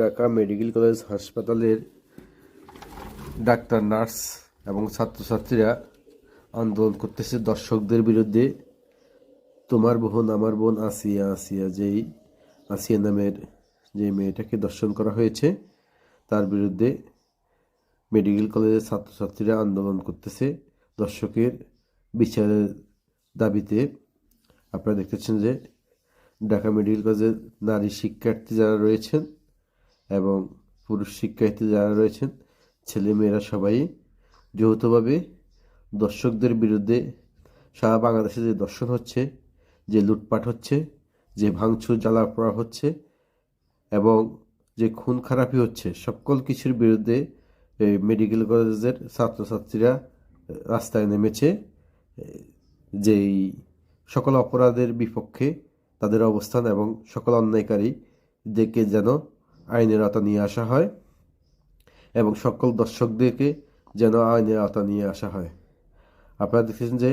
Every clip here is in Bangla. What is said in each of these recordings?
ঢাকা মেডিকেল কলেজ হাসপাতালের ডাক্তার, নার্স এবং ছাত্রছাত্রীরা আন্দোলন করতেছে। দর্শকদের বিরুদ্ধে তোমার বোন, আমার বোন আসিয়া আসিয়া যেই আসিয়া নামের যে মেয়েটাকে দর্শন করা হয়েছে, তার বিরুদ্ধে মেডিকেল কলেজের ছাত্রছাত্রীরা আন্দোলন করতেছে। দর্শকের বিচারের দাবিতে আপনারা দেখতেছেন যে ঢাকা মেডিকেল কলেজের নারী শিক্ষার্থী যারা রয়েছেন এবং পুরুষ শিক্ষার্থী যারা রয়েছেন, ছেলে মেয়েরা সবাই যৌথভাবে দর্শকদের বিরুদ্ধে সারা বাংলাদেশে যে দর্শন হচ্ছে, যে লুটপাট হচ্ছে, যে ভাঙচুর জ্বালা পড়া হচ্ছে এবং যে খুন খারাপি হচ্ছে, সকল কিছুর বিরুদ্ধে এই মেডিকেল কলেজের ছাত্রছাত্রীরা রাস্তায় নেমেছে। যেই সকল অপরাধের বিপক্ষে তাদের অবস্থান এবং সকল অন্যায়কারীদেরকে যেন আইনের আওতা নিয়ে আসা হয় এবং সকল দর্শকদেরকে যেন আইনের আওতা নিয়ে আসা হয়। আপনারা দেখেছেন যে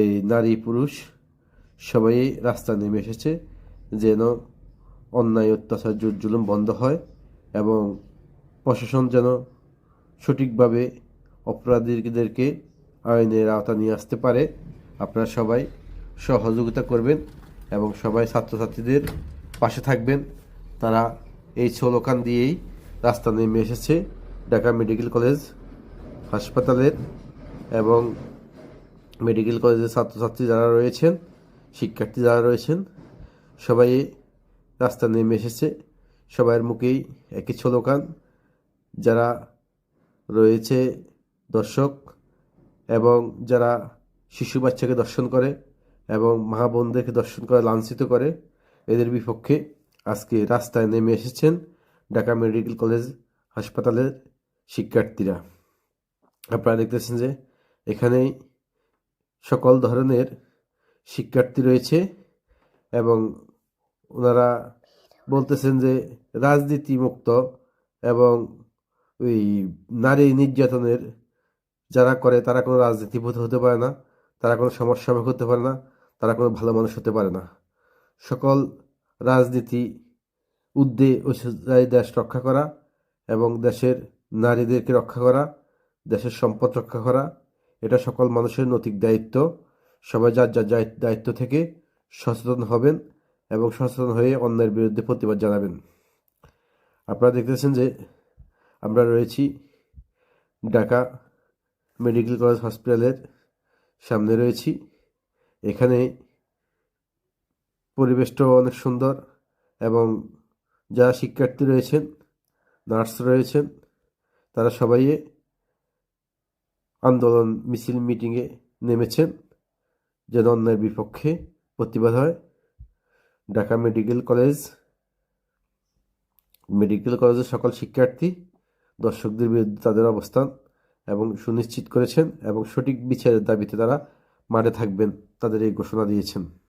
এই নারী পুরুষ সবাই রাস্তা নেমে এসেছে যেন অন্যায়, অত্যাচার জুলুম বন্ধ হয় এবং প্রশাসন যেন সঠিকভাবে অপরাধীদেরকে আইনের আওতা নিয়ে আসতে পারে। আপনারা সবাই সহযোগিতা করবেন এবং সবাই ছাত্রছাত্রীদের পাশে থাকবেন। তারা এই স্লোগান দিয়েই রাস্তা নেমে এসেছে ঢাকা মেডিকেল কলেজ হাসপাতালের এবং মেডিকেল কলেজের ছাত্রছাত্রী যারা রয়েছেন, শিক্ষার্থী যারা রয়েছেন, সবাই রাস্তা নেমে এসেছে। সবার মুখেই একই স্লোগান যারা রয়েছে দর্শক এবং যারা শিশু বাচ্চাকে দর্শন করে এবং মা বোনদেরকে দর্শন করে, লাঞ্ছিত করে, এদের বিপক্ষে আজকে রাস্তায় নেমে এসেছেন ঢাকা মেডিকেল কলেজ হাসপাতালের শিক্ষার্থীরা। আপনারা দেখতেছেন যে এখানেই সকল ধরনের শিক্ষার্থী রয়েছে এবং ওনারা বলতেছেন যে রাজনীতি মুক্ত এবং ওই নারী নির্যাতনের যারা করে তারা কোনো রাজনীতিবোধ হতে পারে না, তারা কোনো সমাজসেবক হতে পারে না, তারা কোনো ভালো মানুষ হতে পারে না। সকল রাজনীতি, উদ্দে ওই দেশ রক্ষা করা এবং দেশের নারীদেরকে রক্ষা করা, দেশের সম্পদ রক্ষা করা, এটা সকল মানুষের নৈতিক দায়িত্ব। সবাই যার যার দায়িত্ব থেকে সচেতন হবেন এবং সচেতন হয়ে অন্যের বিরুদ্ধে প্রতিবাদ জানাবেন। আপনারা দেখতেছেন যে আমরা রয়েছি ঢাকা মেডিকেল কলেজ হসপিটালের সামনে রয়েছি। এখানে পরিবেশটাও অনেক সুন্দর এবং যারা শিক্ষার্থী রয়েছেন, নার্স রয়েছেন, তারা সবাই আন্দোলন মিছিল মিটিংয়ে নেমেছেন যেন অন্যায়ের বিপক্ষে প্রতিবাদ হয়। ঢাকা মেডিকেল কলেজ, মেডিকেল কলেজের সকল শিক্ষার্থী, দর্শকদের বিরুদ্ধে তাদের অবস্থান এবং সুনিশ্চিত করেছেন এবং সঠিক বিচারের দাবিতে তারা মাঠে থাকবেন, তাদের এই ঘোষণা দিয়েছেন।